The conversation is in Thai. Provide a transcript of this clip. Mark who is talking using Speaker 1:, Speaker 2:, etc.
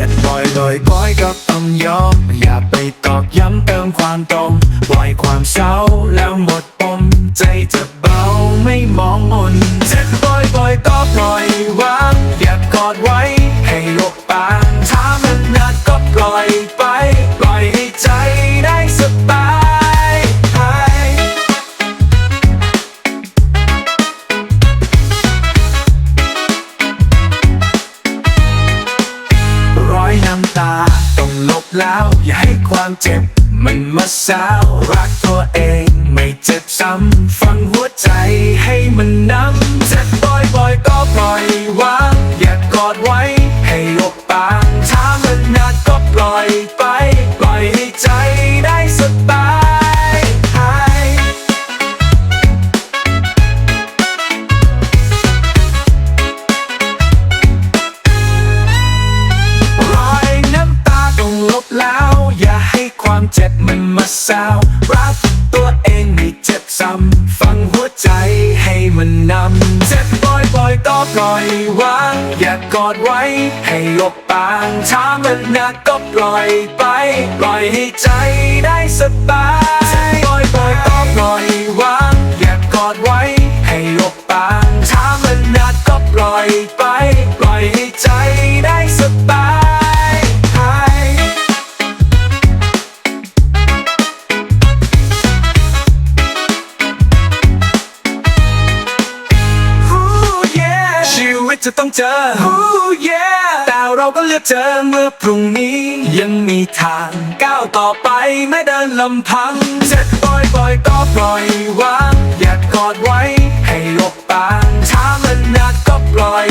Speaker 1: จ็บบ่อยโดยปล่อยก็ต้องยอมอย่าไปตอกย้ำเติมความตรงปล่อยความเศร้าแล้วหมดปม ใจจะเบาไม่มองมนเจ็บบ่อยบ่อยก็ปล่อย แล้ว อย่าให้ความเจ็บ มันมาสาวรักตัวเอง ไม่เจ็บซ้ำฟังหัวใจให้มันน้ำเจ็บบ่อยๆก็ปล่อยวางอย่ากอดไว้ให้อก ความเจ็บมันมาสาวรักตัวเองไม่เจ็บซ้ำฟังหัวใจให้มันนำเจ็บบ่อยๆก็ปล่อยวางอย่ากอดไว้ ให้ลบบางถ้ามันหนักก็ปล่อยไป ปล่อยให้ใจได้สบายเจ็บบ่อยๆก็ปล่อยวางอย่ากอดไว้ ให้ลบ จะต้องเจอ Ooh, yeah แต่เราก็เลือกเจอเมื่อพรุ่งนี้ ยังมีทางก้าวต่อไปไม่เดินลำพังเจ็บปล่อยปล่อยก็ปล่อยวาง อย่ดกอดไว้ให้หลบปางช้ามันนักก็ปล่อย